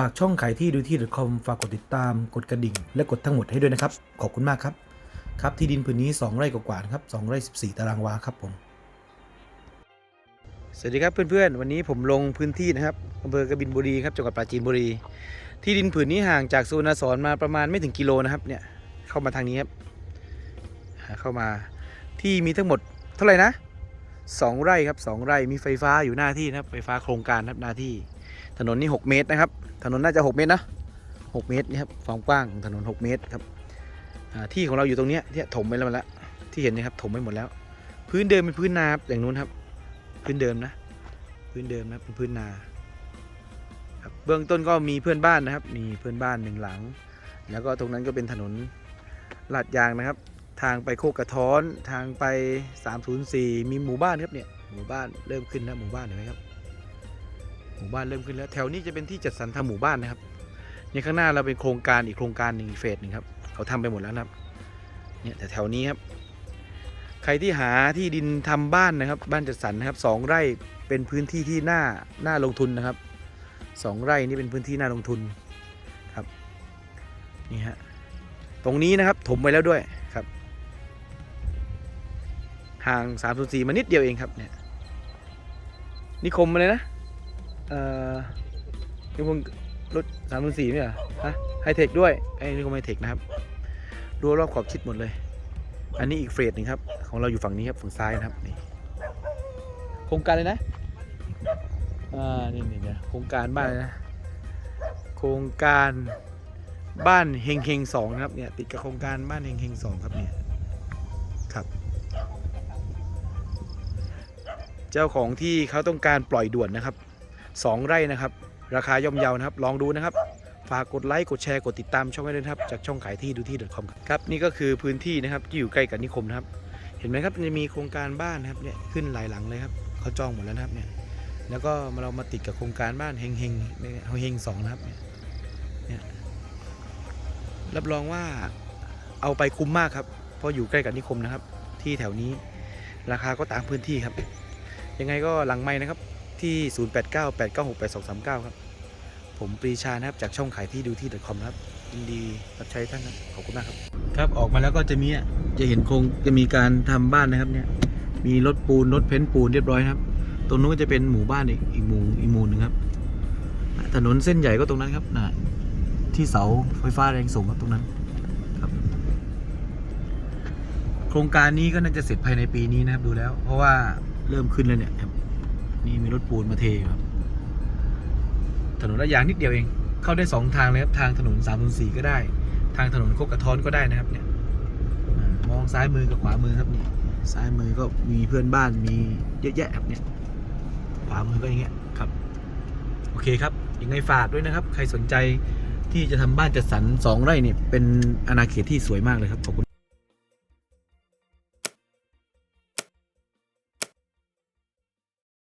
ฝากช่องขายที่ดูที่ .com ฝากกดติดตามกดกระดิ่ง และกดทั้งหมดให้ด้วยนะครับ ขอบคุณมากครับ ครับที่ดินผืนนี้ 2 ไร่กว่าๆครับ2ไร่14 ตารางวาครับผม สวัสดีครับเพื่อนๆ วันนี้ผมลงพื้นที่นะครับอำเภอกบินบุรีครับจังหวัดปราจีนบุรี ที่ดินผืนนี้ห่างจากสุวรรณสอนมาประมาณไม่ถึงกิโลนะครับเนี่ยเข้ามาทางนี้ครับเข้ามาที่มีทั้งหมดเท่าไหร่นะสองไร่ครับสองไร่มีไฟฟ้าอยู่หน้าที่นะครับไฟฟ้าโครงการครับหน้าที่ ถนนนี่6เมตรนะครับ ถนนน่าจะ 6 เมตรนะ6เมตรนี่ครับความกว้างของถนน 6 เมตรครับที่ของเราอยู่ตรงนี้ที่ถมไปแล้วมาแล้วที่เห็นนะครับถมไปหมดแล้ว พื้นเดิมเป็นพื้นนาครับอย่างนู้นครับ พื้นเดิมนะ พื้นเดิมนะเป็นพื้นนาครับเบื้องต้นก็มีเพื่อนบ้านนะครับ มีเพื่อนบ้านหนึ่งหลัง แล้วก็ตรงนั้นก็เป็นถนนลาดยางนะครับ ทางไปโคกกระท้อนทางไป 304 มีหมู่บ้านครับเนี่ยหมู่บ้านเริ่มขึ้นแล้วหมู่บ้านเห็นไหมครับ หมู่บ้านเริ่มขึ้นแล้ว แถวนี้จะเป็นที่จัดสรรทำหมู่บ้านนะครับเนี่ข้างหน้าเราเป็นโครงการอีกโครงการหนึ่งอีเฟสหนึ่งครับเขาทำไปหมดแล้วนะครับเนี่ยแต่แถวนี้ครับ ใครที่หาที่ดินทำบ้านนะครับ บ้านจัดสรรนะครับสองไร่เป็นพื้นที่ที่น่าน่าลงทุนนะครับสองไร่นี่เป็นพื้นที่น่าลงทุนครับนี่ฮะตรงนี้นะครับถมไปแล้วด้วยครับห่าง3 0 4มานิดเดียวเองครับเนี่ยนิคมอะไรนะ เอ่อนี่พวกรถสามพันสี่เนี่ยเหรอฮะไฮเทคด้วยไอ้นี่ก็ไฮเทคนะครับรั้วรอบขอบชิดหมดเลย อันนี้อีกเฟสหนึ่งครับ ของเราอยู่ฝั่งนี้ครับฝั่งซ้ายนะครับนี่โครงการเลยนะอ่านี่นี่เนี่ยโครงการบ้านเลยนะ โครงการบ้านเฮงเฮงสองนะครับเนี่ยติดกับโครงการบ้านเฮงเฮงสองครับเนี่ยครับเจ้าของที่เขาต้องการปล่อยด่วนนะครับ 2 ไร่นะครับ ราคาย่อมเยานะครับ ลองดูนะครับ ฝากกดไลค์ กดแชร์ กดติดตามช่องไว้ด้วยนะครับ จากช่องขายที่ดูที่ .com ครับ นี่ก็คือพื้นที่นะครับที่อยู่ใกล้กับนิคมนะครับ เห็นไหมครับจะมีโครงการบ้านนะครับเนี่ยขึ้นหลายหลังเลยครับเขาจองหมดแล้วนะครับเนี่ย แล้วก็มาเรามาติดกับโครงการบ้านเฮงเฮงเฮงสองนะครับเนี่ยเนี่ยรับรองว่าเอาไปคุ้มมากครับ เพราะอยู่ใกล้กับนิคมนะครับ ที่แถวนี้ราคาก็ตามพื้นที่ครับ ยังไงก็หลังไม้นะครับ ที่ 0898968239 ครับ ผมปรีชานะครับ จากช่องขายที่ดูที่ .com ครับยินดีรับใช้ท่านครับขอบคุณมากครับ ครับออกมาแล้วก็จะมีอะจะเห็นโครงจะมีการทำบ้านนะครับเนี่ยมีรถปูนรถเพ้นท์ปูนเรียบร้อยครับ ตรงนู้นก็จะเป็นหมู่บ้านอีกอีกหมู่อีกหมู่หนึ่งครับถนนเส้นใหญ่ก็ตรงนั้นครับนะที่เสาไฟฟ้าแรงสูงครับตรงนั้นครับ โครงการนี้ก็น่าจะเสร็จภายในปีนี้นะครับดูแล้ว เพราะว่าเริ่มขึ้นแล้วเนี่ยครับ นี่มีรถปูนมาเทครับ ถนนระยางนิดเดียวเอง เข้าได้สองทางเลยครับ ทางถนน304ก็ได้ ทางถนนโคกกระท้อนก็ได้นะครับเนี่ยมองซ้ายมือกับขวามือครับนี่ซ้ายมือก็มีเพื่อนบ้านมีเยอะแยะครับเนี่ยขวามือก็อย่างเงี้ยครับ โอเคครับยังไงฝากด้วยนะครับ ใครสนใจที่จะทำบ้านจัดสรรสองไร่เนี่ยเป็นอาณาเขตที่สวยมากเลยครับขอบคุณ